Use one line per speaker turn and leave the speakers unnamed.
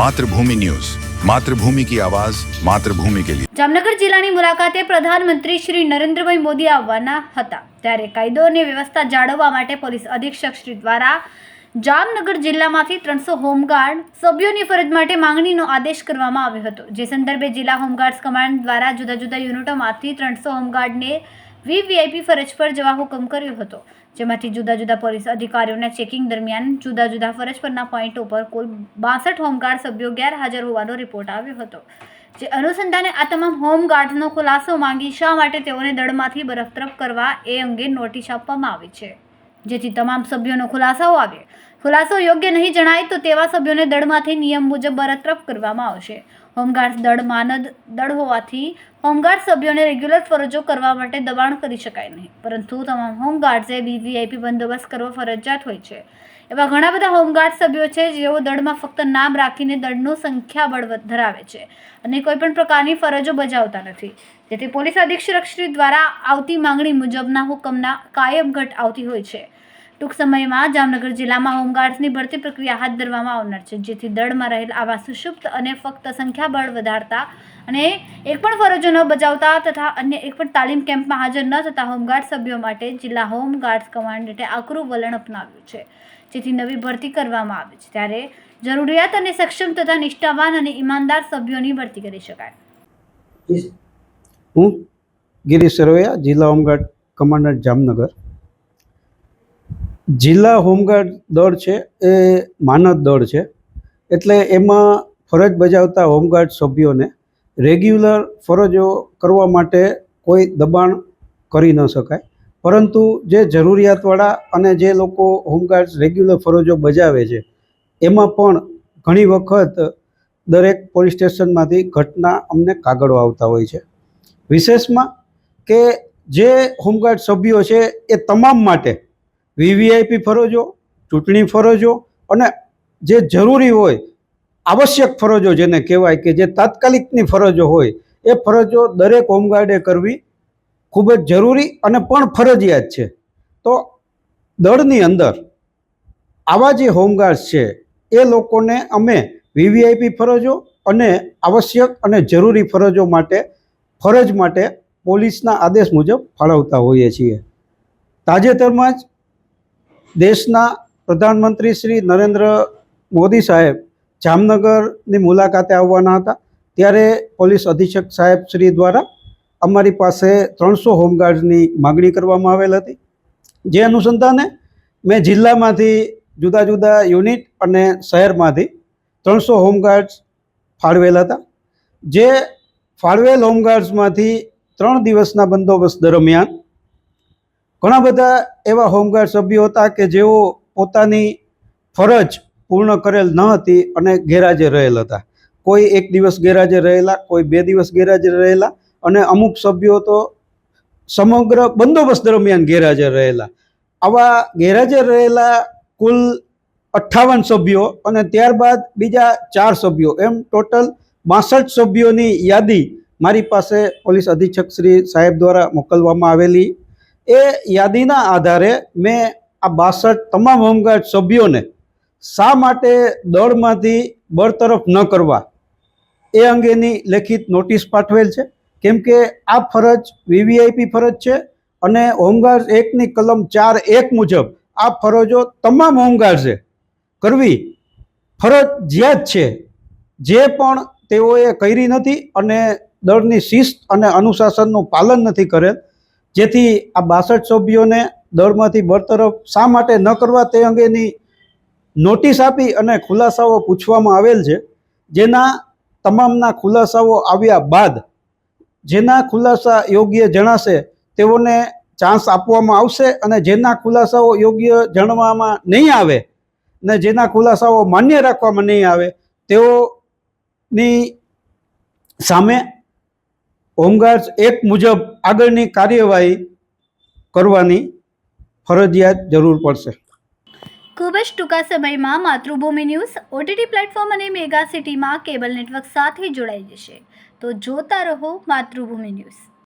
Mathrubhumi news. Mathrubhumi કી આવાજ, માતૃભૂમિ કે લીએ
જામનગર જિલ્લાની મુલાકાતે પ્રધાનમંત્રી શ્રી નરેન્દ્રભાઈ મોદી આવવાના હતા. ત્યારે કાયદો અને વ્યવસ્થા જાળવવા માટે પોલીસ અધિક્ષક શ્રી દ્વારા જામનગર જિલ્લામાંથી ત્રણસો હોમગાર્ડ સભ્યોની ફરજ માટે માંગણીનો આદેશ કરવામાં આવ્યો હતો. જે સંદર્ભે જિલ્લા હોમગાર્ડ્સ કમાન્ડ દ્વારા જુદા જુદા યુનિટોમાંથી ત્રણસો હોમગાર્ડને વીવીઆઈપી ફરજ પર જવા હુકમ કર્યો હતો, જેમાંથી જુદા જુદા પોલીસ અધિકારીઓના ચેકિંગ દરમિયાન જુદા જુદા ફરજ પરના પોઈન્ટો પર કુલ બાસઠ હોમગાર્ડ સભ્યો ગેરહાજર હોવાનો રિપોર્ટ આવ્યો હતો, જે અનુસંધાને આ તમામ હોમગાર્ડનો ખુલાસો માંગી શા માટે તેઓને દળમાંથી બરફતરફ કરવા એ અંગે નોટિસ આપવામાં આવી છે. જેથી તમામ સભ્યોનો ખુલાસો આવે. ખુલાસો યોગ્ય નહીં જણાય તો તેવા સભ્યોને દળમાંથી નિયમ મુજબ બરતરફ કરવામાં આવશે. હોમગાર્ડ્સ દળ માનદ દળ હોવાથી હોમગાર્ડ સભ્યોને રેગ્યુલર ફરજો કરવા માટે દબાણ કરી શકાય નહીં. પરંતુ તમામ હોમગાર્ડ્સે વીવીઆઈપી બંદોબસ્ત કરવો ફરજિયાત હોય છે. એવા ઘણા બધા હોમગાર્ડ સભ્યો છે જેઓ દળમાં ફક્ત નામ રાખીને દળનું સંખ્યાબળ બળ ધરાવે છે અને કોઈ પણ પ્રકારની ફરજો બજાવતા નથી. જેથી પોલીસ અધિક્ષક શ્રી દ્વારા આવતી માંગણી મુજબના હુકમના કાયમ ઘટ આવતી હોય છે. ટૂંક સમયમાં જામનગર જિલ્લામાં હોમગાર્ડ્સની ભરતી પ્રક્રિયા હાથ ધરવામાં આવનાર છે, જેથી દળમાં રહેલ આવા સુષુપ્ત અને ફક્ત સંખ્યાબળ વધારતા અને એક પણ ફરજો ન બજાવતા તથા અન્ય એક પણ તાલીમ કેમ્પમાં હાજર ન થતા હોમગાર્ડ સભ્યો માટે જિલ્લા હોમગાર્ડ્સ કમાન્ડન્ટે આકરું વલણ અપનાવ્યું છે, જેથી નવી ભરતી કરવામાં આવે છે, ત્યારે જરૂરિયાત અને સક્ષમ તથા નિષ્ઠાવાન અને ઈમાનદાર સભ્યોની ભરતી કરી શકાય.
હું ગિરીશ સરવૈયા જિલ્લા હોમગાર્ડ કમાન્ડન્ટ જામનગર. જિલ્લા હોમગાર્ડ દળ છે, એ માનદ દળ છે. એટલે એમાં ફરજ બજાવતા હોમગાર્ડ સભ્યોને રેગ્યુલર ફરજો કરવા માટે કોઈ દબાણ કરી ન શકાય. પરંતુ જે જરૂરિયાતવાળા અને જે લોકો હોમગાર્ડ્સ રેગ્યુલર ફરજો બજાવે છે, એમાં પણ ઘણી વખત દરેક પોલીસ સ્ટેશનમાંથી ઘટના અમને કાગળો આવતા હોય છે. વિશેષમાં કે જે હોમગાર્ડ સભ્યો છે, એ તમામ માટે વીવીઆઈપી ફરજો, ચૂંટણી ફરજો અને જે જરૂરી હોય, આવશ્યક ફરજો જેને કહેવાય કે જે તાત્કાલિકની ફરજો હોય, એ ફરજો દરેક હોમગાર્ડે કરવી ખૂબ જ જરૂરી અને પણ ફરજિયાત છે. તો દળની અંદર આવા જે હોમગાર્ડ્સ છે, એ લોકોને અમે વીવીઆઈપી ફરજો અને આવશ્યક અને જરૂરી ફરજો માટે, ફરજ માટે પોલીસના આદેશ મુજબ ફાળવતા હોઈએ છીએ. તાજેતરમાં જ દેશના પ્રધાનમંત્રી શ્રી નરેન્દ્ર મોદી સાહેબ જામનગરની મુલાકાતે આવવાના હતા. ત્યારે પોલીસ અધિક્ષક સાહેબ શ્રી દ્વારા અમારી પાસે ત્રણસો હોમગાર્ડ્સની માગણી કરવામાં આવેલ હતી. જે અનુસંધાને મેં જિલ્લામાંથી જુદા જુદા યુનિટ અને શહેરમાંથી ત્રણસો હોમગાર્ડ્સ ફાળવેલ હતા. જે ફાળવેલ હોમગાર્ડ્સમાંથી ત્રણ દિવસના બંદોબસ્ત દરમિયાન ઘણા બધા એવા હોમગાર્ડ સભ્યો હતા કે જેઓ પોતાની ફરજ પૂર્ણ કરેલ ન હતી અને ગેરહાજર રહેલ હતા. કોઈ એક દિવસ ગેરહાજર રહેલા, કોઈ બે દિવસ ગેરહાજર રહેલા અને અમુક સભ્યો તો સમગ્ર બંદોબસ્ત દરમિયાન ગેરહાજર રહેલા. આવા ગેરહાજર રહેલા કુલ અઠ્ઠાવન સભ્યો અને ત્યારબાદ બીજા ચાર સભ્યો. એમ ટોટલ બાસઠ સભ્યોની યાદી મારી પાસે પોલીસ અધિક્ષક શ્રી સાહેબ દ્વારા મોકલવામાં આવેલી એ યાદીના આધારે મેં આ બાસઠ તમામ હોમગાર્ડ સભ્યોને શા માટે દળમાંથી બરતરફ ન કરવા એ અંગેની લેખિત નોટિસ પાઠવેલ છે. કેમ કે આ ફરજ વીવીઆઈપી ફરજ છે અને હોમગાર્ડ એકની કલમ ચાર એક મુજબ આ ફરજો તમામ હોમગાર્ડ્સે કરવી ફરજિયાત છે. જે પણ તેઓએ કરી નથી અને દળની શિસ્ત અને અનુશાસનનું પાલન નથી કરેલ જેથી આ બાસઠ સભ્યોને દળમાંથી બરતરફ શા માટે ન કરવા તે અંગેની નોટિસ આપી અને ખુલાસાઓ પૂછવામાં આવેલ છે. જેના તમામના ખુલાસાઓ આવ્યા બાદ જેના ખુલાસા યોગ્ય જણાશે તેઓને ચાન્સ આપવામાં આવશે અને જેના ખુલાસાઓ યોગ્ય જણવામાં નહીં આવે ને જેના ખુલાસાઓ માન્ય રાખવામાં નહીં આવે તેઓની સામે હોમગાર્ડ્સ એક મુજબ આગળની કાર્યવાહી કરવાની ફરજિયાત જરૂર પડશે.
ખૂબ જ ટૂંકા સમયમાં માતૃભૂમિ ન્યૂઝ ઓટીટી પ્લેટફોર્મ અને મેગા સિટીમાં કેબલ નેટવર્ક સાથે જોડાઈ જશે. તો જોતા રહો માતૃભૂમિ ન્યૂઝ.